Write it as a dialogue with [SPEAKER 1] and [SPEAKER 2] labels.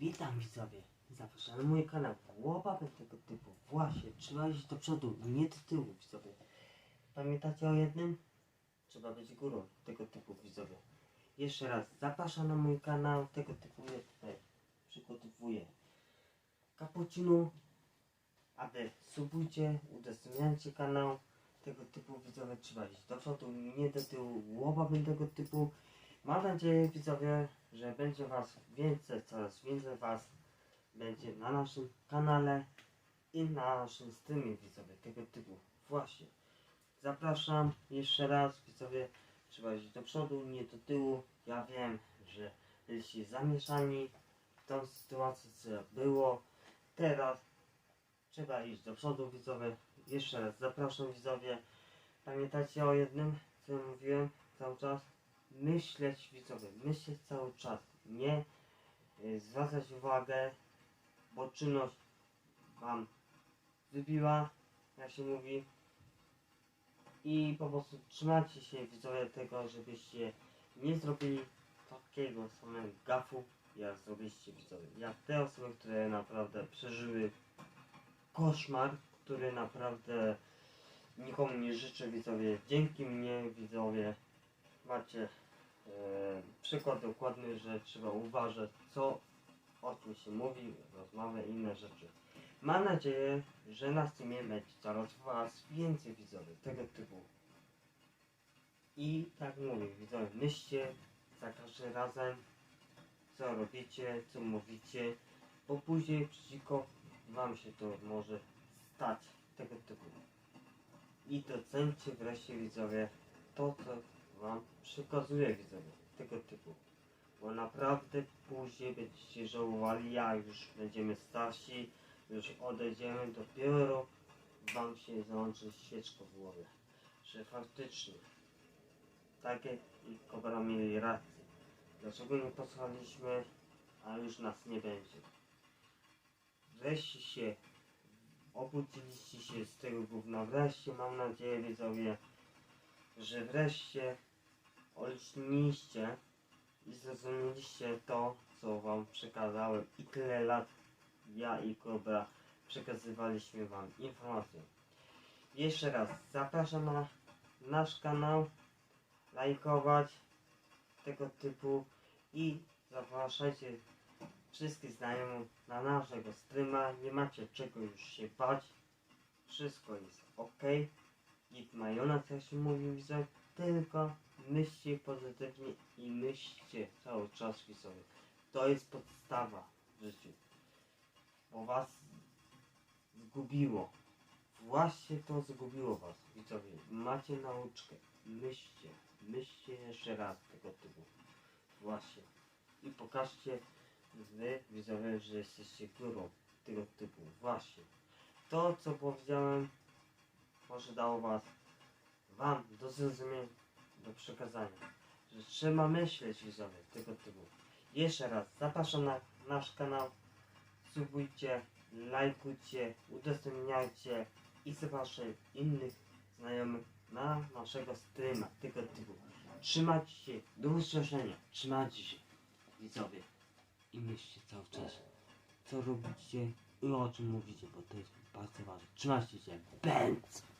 [SPEAKER 1] Witam widzowie. Zapraszam na mój kanał. Łopawę tego typu. Właśnie, trzeba iść do przodu, nie do tyłu widzowie. Pamiętacie o jednym? Trzeba być górą tego typu widzowie. Jeszcze raz, zapraszam na mój kanał tego typu ja tutaj przygotowuję cappuccino, aby subujcie, udostępniajcie kanał tego typu widzowie. Trzeba iść do przodu, nie do tyłu. Łopawę tego typu. Mam nadzieję widzowie, że będzie Was więcej, coraz więcej Was będzie na naszym kanale i na naszym streamie widzowie tego typu. Właśnie. Zapraszam jeszcze raz widzowie, trzeba iść do przodu, nie do tyłu. Ja wiem, że byliście zamieszani w tą sytuację, co było. Teraz trzeba iść do przodu widzowie. Jeszcze raz zapraszam widzowie. Pamiętajcie o jednym, co mówiłem cały czas? Myśleć widzowie, myśleć cały czas, nie y, zwracać uwagę, bo czynność wam wybiła, jak się mówi i po prostu trzymajcie się widzowie tego, żebyście nie zrobili takiego samego gafu, jak zrobiliście widzowie. Jak te osoby, które naprawdę przeżyły koszmar, który naprawdę nikomu nie życzę widzowie. Dzięki mnie widzowie macie przykład dokładny, że trzeba uważać, co o czym się mówi, rozmawia i inne rzeczy. Mam nadzieję, że na Steamie będzie coraz was więcej widzowie tego typu. I tak mówię, widzowie, myślcie za każdym razem, co robicie, co mówicie, bo później przeciwko wam się to może stać tego typu. I docencie wreszcie widzowie to, co wam przekazuję widzowie tego typu. Bo naprawdę później będziecie żałowali, jak już będziemy starsi, już odejdziemy, dopiero wam się załączy świeczka w głowie. Że faktycznie takie i Kobra mieli rację. Dlaczego nie posłaliśmy, a już nas nie będzie. Wreszcie się obudziliście się z tego gówna. Wreszcie mam nadzieję widzowie, że wreszcie olśniliście i zrozumieliście to, co wam przekazałem i tyle lat ja i Kobra przekazywaliśmy wam informacje. Jeszcze raz zapraszam na nasz kanał, lajkować tego typu i zapraszajcie wszystkich znajomych na naszego streama. Nie macie czego już się bać. Wszystko jest ok. Git majonez, jak się mówi. Tylko myślcie pozytywnie i myślcie cały czas widzowie. To jest podstawa w życiu. Bo was zgubiło. Właśnie to zgubiło was, widzowie. Macie nauczkę. Myślcie. Myślcie jeszcze raz tego typu. Właśnie. I pokażcie wy, widzowie, że jesteście górą tego typu. Właśnie. To, co powiedziałem, może dało was, wam do zrozumienia, do przekazania, że trzeba myśleć widzowie tego typu. Jeszcze raz zapraszam na nasz kanał, subujcie, lajkujcie, udostępniajcie i zapraszaj innych znajomych na naszego streama tego typu. Trzymajcie się, do usłyszenia, trzymajcie się widzowie i myślcie cały czas co robicie i o czym mówicie, bo to jest bardzo ważne. Trzymajcie się, bęc!